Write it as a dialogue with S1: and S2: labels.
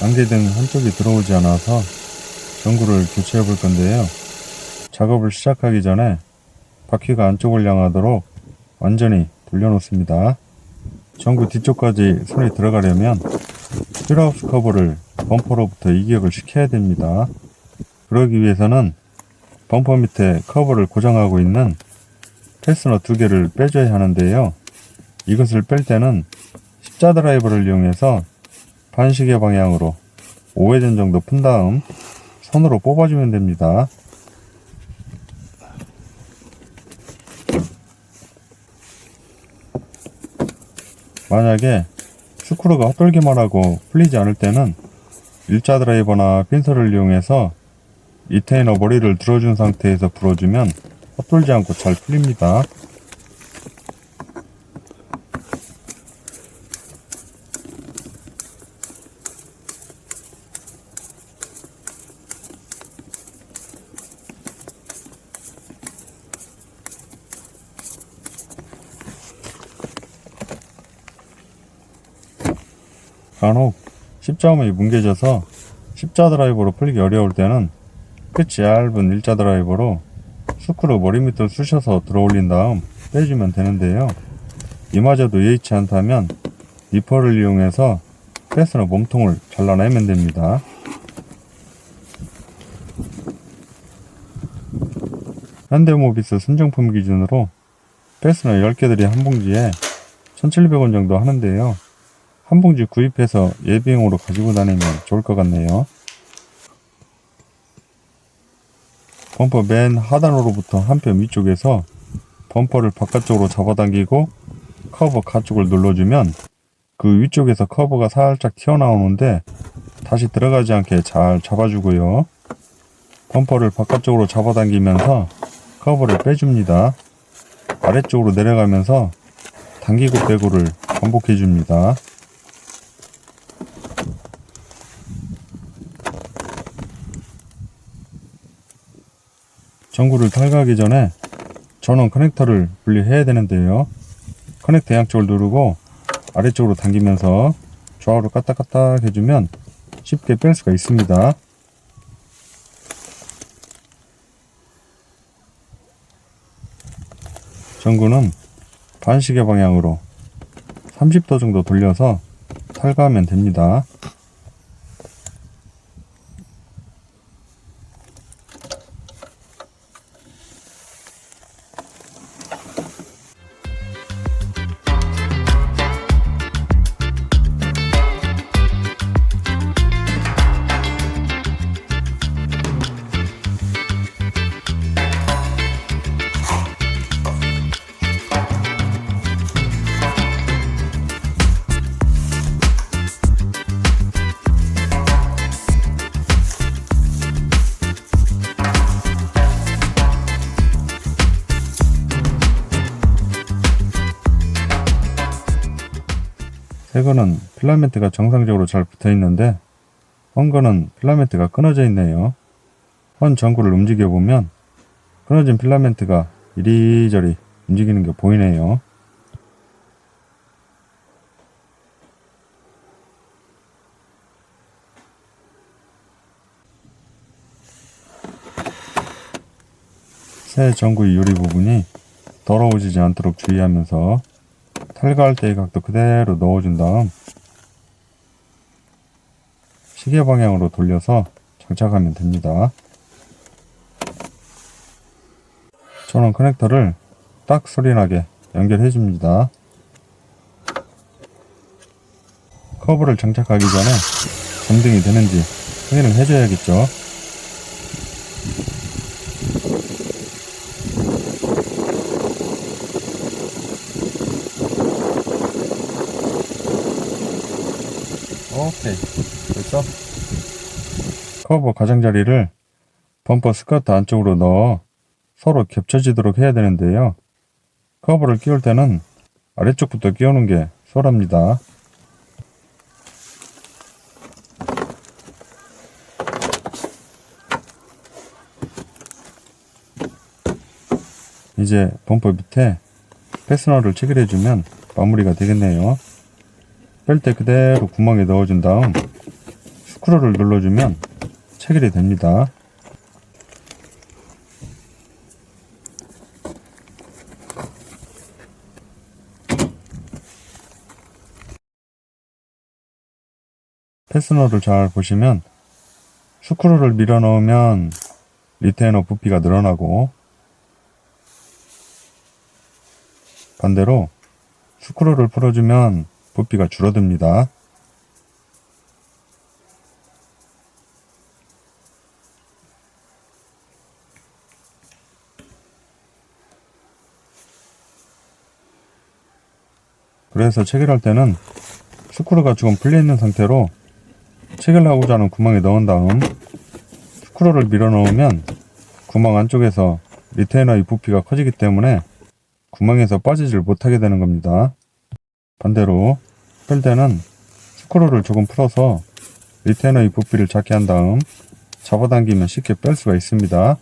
S1: 안개등 한쪽이 들어오지 않아서 전구를 교체해 볼 건데요. 작업을 시작하기 전에 바퀴가 안쪽을 향하도록 완전히 돌려놓습니다. 전구 뒤쪽까지 손이 들어가려면 휠하우스 커버를 범퍼로부터 이격을 시켜야 됩니다. 그러기 위해서는 범퍼 밑에 커버를 고정하고 있는 패스너 두 개를 빼줘야 하는데요. 이것을 뺄 때는 십자 드라이버를 이용해서 반시계 방향으로 5회전 정도 푼 다음 손으로 뽑아주면 됩니다. 만약에 스크루가 헛돌기만 하고 풀리지 않을 때는 일자 드라이버나 핀서를 이용해서 리테이너 머리를 들어준 상태에서 불어주면 헛돌지 않고 잘 풀립니다. 간혹 십자음이 뭉개져서 십자 드라이버로 풀기 어려울 때는 끝이 얇은 일자 드라이버로 스크루 머리 밑을 쑤셔서 들어올린 다음 빼주면 되는데요. 이마저도 예의치 않다면 니퍼를 이용해서 패스너 몸통을 잘라내면 됩니다. 현대모비스 순정품 기준으로 패스너 10개들이 한 봉지에 1,700원 정도 하는데요. 한 봉지 구입해서 예비용으로 가지고 다니면 좋을 것 같네요. 범퍼 맨 하단으로부터 한편 위쪽에서 범퍼를 바깥쪽으로 잡아당기고 커버 가쪽을 눌러주면 그 위쪽에서 커버가 살짝 튀어나오는데 다시 들어가지 않게 잘 잡아주고요. 범퍼를 바깥쪽으로 잡아당기면서 커버를 빼줍니다. 아래쪽으로 내려가면서 당기고 빼고를 반복해줍니다. 전구를 탈거하기 전에 전원 커넥터를 분리해야 되는데요. 커넥터 양쪽을 누르고 아래쪽으로 당기면서 좌우로 까딱까딱 해주면 쉽게 뺄 수가 있습니다. 전구는 반시계 방향으로 30도 정도 돌려서 탈거하면 됩니다. 새 거는 필라멘트가 정상적으로 잘 붙어 있는데 헌 거는 필라멘트가 끊어져 있네요. 헌 전구를 움직여 보면 끊어진 필라멘트가 이리저리 움직이는 게 보이네요. 새 전구의 유리 부분이 더러워지지 않도록 주의하면서 탈거할 때의 각도 그대로 넣어준 다음 시계 방향으로 돌려서 장착하면 됩니다. 전원 커넥터를 딱 소리나게 연결해 줍니다. 커브를 장착하기 전에 점등이 되는지 확인을 해줘야겠죠. 오케이. 됐어? 커버 가장자리를 범퍼 스커트 안쪽으로 넣어 서로 겹쳐지도록 해야 되는데요. 커버를 끼울 때는 아래쪽부터 끼우는 게 수월합니다. 이제 범퍼 밑에 패스너를 체결해주면 마무리가 되겠네요 뺄 때 그대로 구멍에 넣어준 다음 스크롤을 눌러주면 체결이 됩니다. 패스너를 잘 보시면 스크롤을 밀어 넣으면 리테이너 부피가 늘어나고 반대로 스크롤을 풀어주면 부피가 줄어듭니다. 그래서 체결할 때는 스크롤가 조금 풀려 있는 상태로 체결하고자 하는 구멍에 넣은 다음 스크롤을 밀어 넣으면 구멍 안쪽에서 리테이너의 부피가 커지기 때문에 구멍에서 빠지질 못하게 되는 겁니다. 반대로 뺄 때는 스크롤을 조금 풀어서 리테이너의 부피를 작게 한 다음 잡아당기면 쉽게 뺄 수가 있습니다.